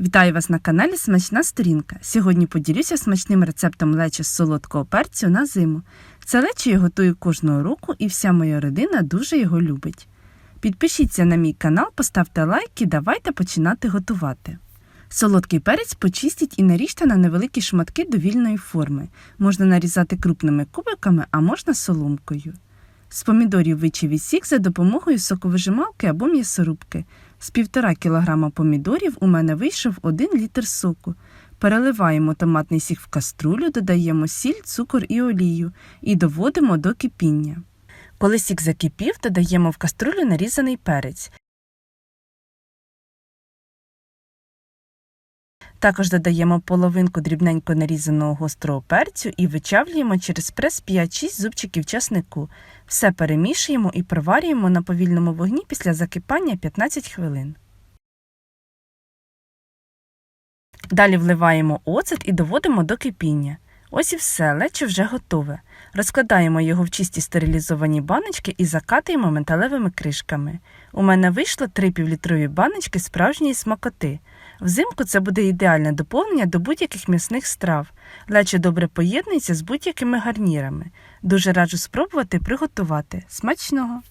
Вітаю вас на каналі Смачна сторінка. Сьогодні поділюся смачним рецептом лечі з солодкого перцю на зиму. Це лечі я готую кожного року і вся моя родина дуже його любить. Підпишіться на мій канал, поставте лайк і давайте починати готувати. Солодкий перець почистіть і наріжте на невеликі шматки довільної форми. Можна нарізати крупними кубиками, а можна соломкою. З помідорів вичавіть сік за допомогою соковижималки або м'ясорубки. З півтора кілограма помідорів у мене вийшов 1 літр соку. Переливаємо томатний сік в каструлю, додаємо сіль, цукор і олію і доводимо до кипіння. Коли сік закипів, додаємо в каструлю нарізаний перець. Також додаємо половинку дрібненько нарізаного гострого перцю і вичавлюємо через прес 5-6 зубчиків часнику. Все перемішуємо і проварюємо на повільному вогні після закипання 15 хвилин. Далі вливаємо оцет і доводимо до кипіння. Ось і все, лечо вже готове. Розкладаємо його в чисті стерилізовані баночки і закатуємо металевими кришками. У мене вийшло 3 півлітрові баночки справжньої смакоти. Взимку це буде ідеальне доповнення до будь-яких м'ясних страв. Лечо добре поєднується з будь-якими гарнірами. Дуже раджу спробувати приготувати. Смачного!